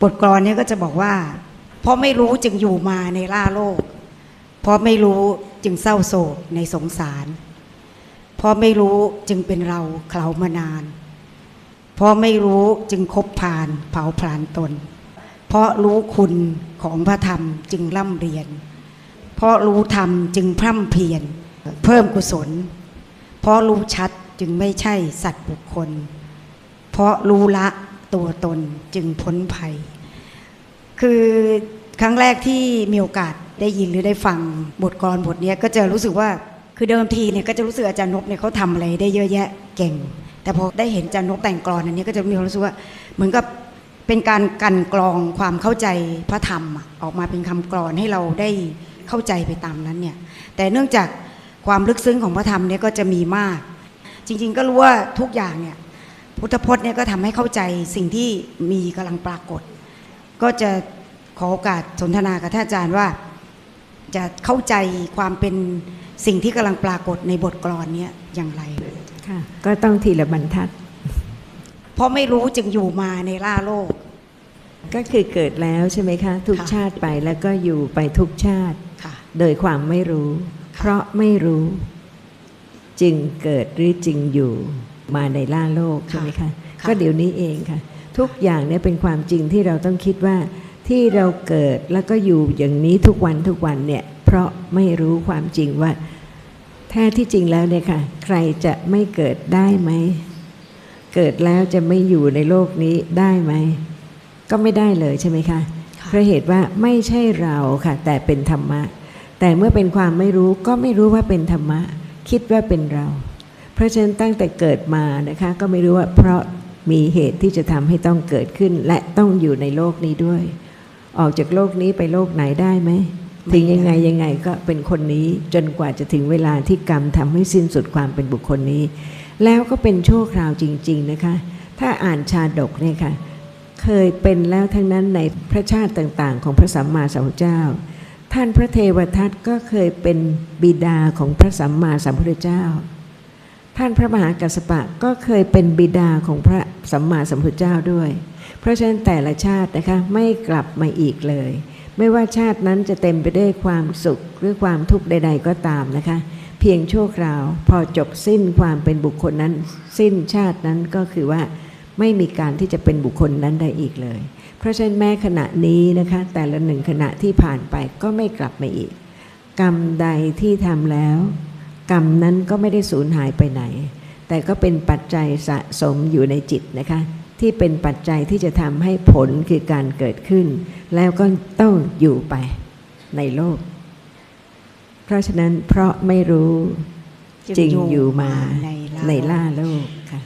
บทกลอนนี้ก็จะบอกว่า เพราะไม่รู้จึงอยู่มาในล่าโลก เพราะไม่รู้จึงเศร้าโศกในสงสาร เพราะไม่รู้จึงเป็นเราเคลามานาน เพราะไม่รู้จึงคบผ่านเผาผลาญตน เพราะรู้คุณของพระธรรมจึงร่ำเรียน เพราะรู้ธรรมจึงพร่ำเพรียรเพิ่มกุศล เพราะรู้ชัดจึงไม่ใช่สัตว์บุคคล เพราะรู้ละ ตัวตนจึงพ้นภัย คือครั้งแรกที่มีโอกาสได้ยินหรือได้ฟังบทกลอนบทเนี้ยก็จะรู้สึกว่าคือเดิมทีเนี่ยก็จะรู้สึกอาจารย์นบเนี่ยเขาทำอะไรได้เยอะแยะเก่ง แต่พอได้เห็นอาจารย์นบแต่งกลอนอันนี้ก็จะมีความรู้สึกว่าเหมือนกับเป็นการกันกรองความเข้าใจพระธรรมออกมาเป็นคำกลอนให้เราได้เข้าใจไปตามนั้นเนี่ยแต่เนื่องจากความลึกซึ้งของพระธรรมเนี่ยก็จะมีมาก จริง ๆ ก็รู้ว่าทุกอย่างเนี่ย พุทธพจน์เนี่ยก็ทำให้เข้าใจสิ่งที่มีกำลังปรากฏ ก็จะขอโอกาสสนทนากับท่านอาจารย์ว่า จะเข้าใจความเป็นสิ่งที่กำลังปรากฏในบทกลอนเนี้ยอย่างไรค่ะก็ต้องทีละบรรทัด เพราะไม่รู้จึงอยู่มาในล่าโลก ก็คือเกิดแล้วใช่ไหมคะ ทุกค่ะชาติไปแล้วก็อยู่ไปทุกชาติค่ะโดยความไม่รู้ เพราะไม่รู้ จึงเกิดหรือจึงอยู่ มาในล่าโลกใช่ไหมคะค่ะก็เดี๋ยวนี้เองค่ะ ทุกอย่างเนี่ยเป็นความจริงที่เราต้องคิดว่าที่เราเกิดแล้วก็อยู่อย่างนี้ทุกวันทุกวันเนี่ยเพราะไม่รู้ความจริงว่าแท้ที่จริงแล้วเนี่ยค่ะ ใครจะไม่เกิดได้ไหม เกิดแล้วจะไม่อยู่ในโลกนี้ได้ไหม ก็ไม่ได้เลยใช่ไหมคะค่ะเพราะเหตุว่าไม่ใช่เราค่ะ แต่เป็นธรรมะ แต่เมื่อเป็นความไม่รู้ก็ไม่รู้ว่าเป็นธรรมะ คิดว่าเป็นเราเพ ราะฉะนั้นตั้งแต่เกิดมานะคะก็ไม่รู้ว่าเพราะมีเหตุที่จะทำให้ต้องเกิดขึ้น และต้องอยู่ในโลกนี้ด้วย ออกจากโลกนี้ไปโลกไหนได้ไหมไมถึงยังไงยังไงก็เป็นคนนี้จนกว่าจะถึงเวลาที่กรรมทำให้สิ้นสุดความเป็นบุคคลนี้ แล้วก็เป็นชั่วคราวจริง ๆนะคะ ถ้าอ่านชาดกเนี่ยค่ะเคยเป็นแล้วทั้งนั้นในพระชาติต่าง ๆ ของพระสัมมาสัมพุทธเจ้า ท่านพระเทวทัตก็เคยเป็นบิดาของพระสัมมาสัมพุทธเจ้า ท่านพระมหากัสสปะก็เคยเป็นบิดาของพระสัมมาสัมพุทธเจ้าด้วย เพราะฉะนั้นแต่ละชาตินะคะไม่กลับมาอีกเลย ไม่ว่าชาตินั้นจะเต็มไปด้วยความสุขหรือความทุกข์ใด ๆ ก็ตามนะคะ เพียงชั่วคราวพอจบสิ้นความเป็นบุคคลนั้น สิ้นชาตินั้นก็คือว่าไม่มีการที่จะเป็นบุคคลนั้นได้อีกเลย เพราะฉะนั้นแม้ขณะนี้นะคะแต่ละหนึ่งขณะที่ผ่านไปก็ไม่กลับมาอีก กรรมใดที่ทำแล้ว กรรมนั้นก็ไม่ได้สูญหายไปไหน แต่ก็เป็นปัจจัยสะสมอยู่ในจิตนะคะ ที่เป็นปัจจัยที่จะทำให้ผลคือการเกิดขึ้น แล้วก็ต้องอยู่ไปในโลก เพราะฉะนั้นเพราะไม่รู้จึงอยู่มาในล่าโลกค่ะ